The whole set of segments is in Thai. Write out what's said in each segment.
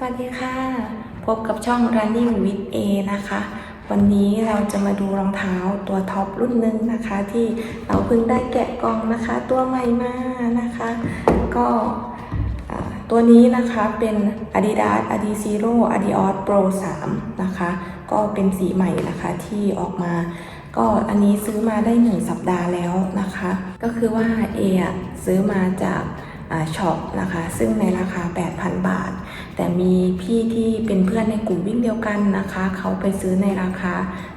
สวัสดีค่ะ พบกับช่อง Running with A นะคะ วันนี้เราจะมาดูรองเท้าตัวท็อปรุ่นหนึ่งนะคะ ที่เราเพิ่งได้แกะกล่องนะคะ ตัวใหม่มานะคะ ก็ตัวนี้นะคะเป็น Adidas Adizero Adios Pro 3 นะคะ ก็เป็นสีใหม่นะคะที่ออกมา ก็อันนี้ซื้อมาได้1สัปดาห์แล้วนะคะ ก็คือว่าเอซื้อมาจากช็อปนะคะ ซึ่งในราคา 8,000 บาท แต่มีพี่ที่เป็นเพื่อนในกลุ่มวิ่งเดียวกันนะคะ เขาไปซื้อในราคา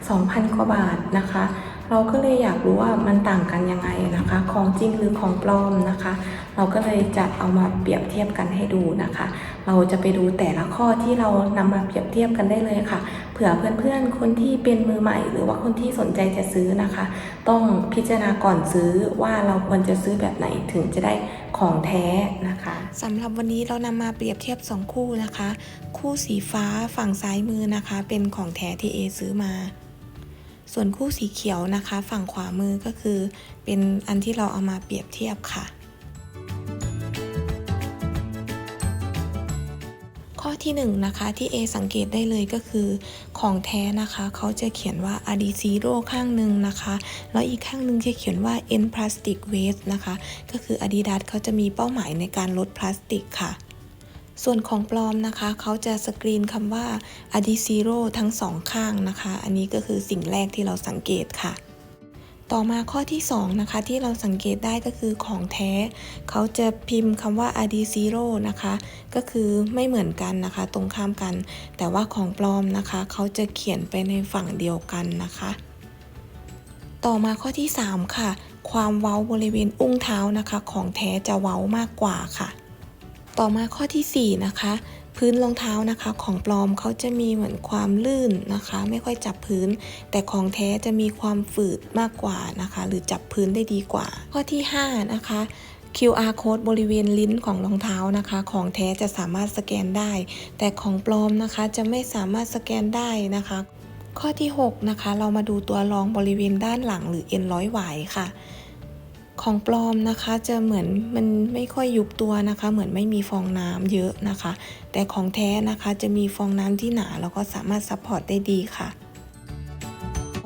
2,000กว่าบาทนะคะ เราก็เลยอยากรู้ว่ามันต่างกันยังไงนะคะ ของจริงหรือของปลอมนะคะ เราก็เลยจะเอามาเปรียบเทียบกันให้ดูนะคะ เราจะไปดูแต่ละข้อที่เรานำมาเปรียบเทียบกันได้เลยค่ะ เผื่อเพื่อนๆคนที่เป็นมือใหม่ หรือว่าคนที่สนใจจะซื้อนะคะ ต้องพิจารณาก่อนซื้อว่าเราควรจะซื้อแบบไหนถึงจะได้ของแท้นะคะสำหรับวันนี้เรานำมาเปรียบเทียบ 2 คู่นะคะ คู่สีฟ้าฝั่งซ้ายมือนะคะ เป็นของแท้ที่เอซื้อมา ส่วนคู่สีเขียวนะคะ ฝั่งขวามือก็คือ เป็นอันที่เราเอามาเปรียบเทียบค่ะ ข้อที่1นงนะคะที่ A สังเกตได้เลยก็คือ ของแท้นะคะเขาจะเขียนว่า a d i z e r o ข้างหนึ่งนะคะ แล้วอีกข้างหนึ่งจะเขียนว่า N Plastic Waste นะคะ ก็คือ Adidas เขาจะมีเป้าหมายในการลดพลาสติกค่ะส่วนของปลอมนะคะ เขาจะสกรีนคำว่า a d i z e r o ทั้งสองข้างนะคะ อันนี้ก็คือสิ่งแรกที่เราสังเกตค่ะ ต่อมาข้อที่2นะคะที่เราสังเกตได้ก็คือของแท้ เขาจะพิมพ์คำว่า a d i z e r o นะคะ ก็คือไม่เหมือนกันนะคะ ตรงข้ามกัน แต่ว่าของปลอมนะคะ เขาจะเขียนไปในฝั่งเดียวกันนะคะ ต่อมาข้อที่ 3 ค่ะ ความเว้าบริเวณอุ้งเท้านะคะ ของแท้จะเว้ามากกว่าค่ะ ต่อมาข้อทีสี่4นะคะ พื้นรองเท้านะคะ ของปลอมเขาจะมีเหมือนความลื่นนะคะ ไม่ค่อยจับพื้น แต่ของแท้จะมีความฝืดมากกว่านะคะ หรือจับพื้นได้ดีกว่า ข้อที่ 5 นะคะ QR code บริเวณลิ้นของรองเท้านะคะ ของแท้จะสามารถสแกนได้ แต่ของปลอมนะคะจะไม่สามารถสแกนได้นะคะ ข้อที่ 6 นะคะ เรามาดูตัวรองบริเวณด้านหลังหรือเอ็นร้อยหวายค่ะ ของปลอมนะคะจะเหมือนมันไม่ค่อยยุบตัวนะคะ เหมือนไม่มีฟองน้ำเยอะนะคะ แต่ของแท้นะคะจะมีฟองน้ำที่หนาแล้วก็สามารถซัพพอร์ตได้ดีค่ะ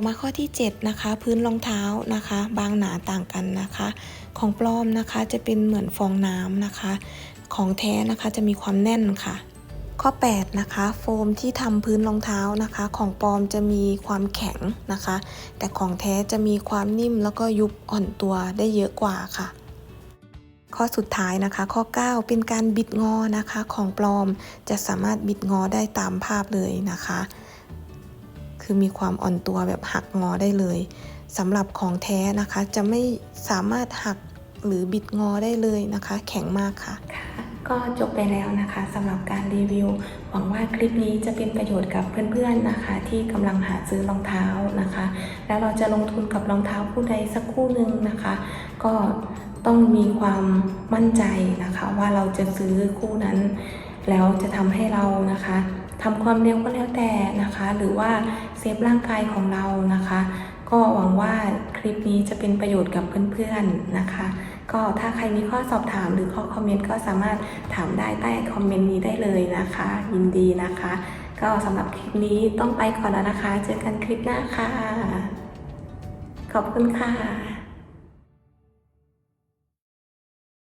มาข้อที่ 7 นะคะ พื้นรองเท้านะคะ บางหนาต่างกันนะคะ ของปลอมนะคะจะเป็นเหมือนฟองน้ำนะคะ ของแท้นะคะจะมีความแน่นค่ะ ข้อ 8 นะคะ โฟมที่ทำพื้นรองเท้านะคะ ของปลอมจะมีความแข็งนะคะ แต่ของแท้จะมีความนิ่มแล้วก็ยุบอ่อนตัวได้เยอะกว่าค่ะ ข้อสุดท้ายนะคะ ข้อ 9 เป็นการบิดงอนะคะ ของปลอมจะสามารถบิดงอได้ตามภาพเลยนะคะ คือมีความอ่อนตัวแบบหักงอได้เลยสำหรับของแท้นะคะจะไม่สามารถหักหรือบิดงอได้เลยนะคะ แข็งมากค่ะ ก็จบไปแล้วนะคะสำหรับการรีวิว หวังว่าคลิปนี้จะเป็นประโยชน์กับเพื่อนๆนะคะ ที่กำลังหาซื้อรองเท้านะคะ แล้วเราจะลงทุนกับรองเท้าคู่ใดสักคู่หนึ่งนะคะ ก็ต้องมีความมั่นใจนะคะว่าเราจะซื้อคู่นั้น แล้วจะทำให้เรานะคะทำความเร็วก็แล้วแต่นะคะ หรือว่าเซฟร่างกายของเรานะคะ ก็หวังว่าคลิปนี้จะเป็นประโยชน์กับเพื่อนๆนะคะ ก็ถ้าใครมีข้อสอบถามหรือข้อคอมเมนต์ก็สามารถถามได้ใต้คอมเมนต์นี้ได้เลยนะคะ ยินดีนะคะ ก็สำหรับคลิปนี้ต้องไปก่อนแล้วนะคะ เจอกันคลิปหน้าค่ะ ขอบคุณค่ะ